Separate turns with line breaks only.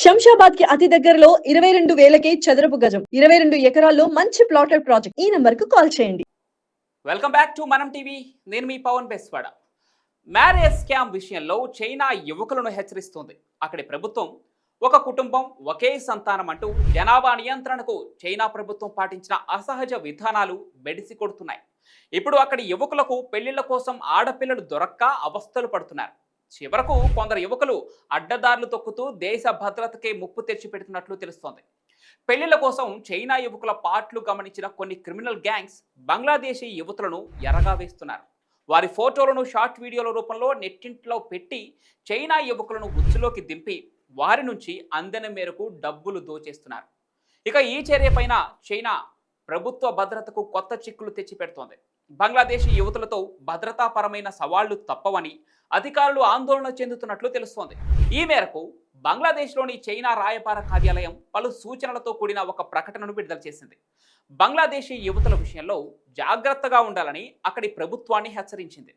శంషాబాద్కి అతి దగ్గరలో ఇరవై రెండు వేలకే చదరపు గజం ఇరవై రెండు ఎకరాల్లో మంచి ప్లాటెడ్ ప్రాజెక్ట్. ఈ నంబర్కు కాల్ చేయండి.
వెల్కమ్ బ్యాక్ టు మనం టీవీ నేను మీ పవన్ బెస్వాడ. మ్యారేజ్ స్కామ్ విషయంలో చైనా యువకులను హెచ్చరిస్తోంది. అక్కడి ప్రభుత్వం ఒక కుటుంబం ఒకే సంతానం అంటూ జనాభా నియంత్రణకు చైనా ప్రభుత్వం పాటించిన అసహజ విధానాలు బెడిసి కొడుతున్నాయి. ఇప్పుడు అక్కడి యువకులకు పెళ్ళిళ్ళ కోసం ఆడపిల్లలు దొరక్క అవస్థలు పడుతున్నారు. చివరకు కొందరు యువకులు అడ్డదారులు తొక్కుతూ దేశ భద్రతకే ముప్పు తెచ్చిపెడుతున్నట్లు తెలుస్తోంది. పెళ్ళిళ్ళ కోసం చైనా యువకుల పాటలు గమనించిన కొన్ని క్రిమినల్ గ్యాంగ్స్ బంగ్లాదేశీ యువతులను ఎరగా వేస్తున్నారు. వారి ఫోటోలను షార్ట్ వీడియోల రూపంలో నెట్టింట్లో పెట్టి చైనా యువకులను ఉచ్చులోకి దింపి వారి నుంచి అందిన మేరకు డబ్బులు దోచేస్తున్నారు. ఇక ఈ చర్య పైన చైనా ప్రభుత్వ భద్రతకు కొత్త చిక్కులు తెచ్చిపెడుతోంది. బంగ్లాదేశీ యువతులతో భద్రతాపరమైన సవాళ్ళు తప్పవని అధికారులు ఆందోళన చెందుతున్నట్లు తెలుస్తోంది. ఈ మేరకు బంగ్లాదేశ్లోని చైనా రాయబార కార్యాలయం పలు సూచనలతో కూడిన ఒక ప్రకటనను విడుదల చేసింది. బంగ్లాదేశీ యువతుల విషయంలో జాగ్రత్తగా ఉండాలని అక్కడి ప్రభుత్వాన్ని హెచ్చరించింది.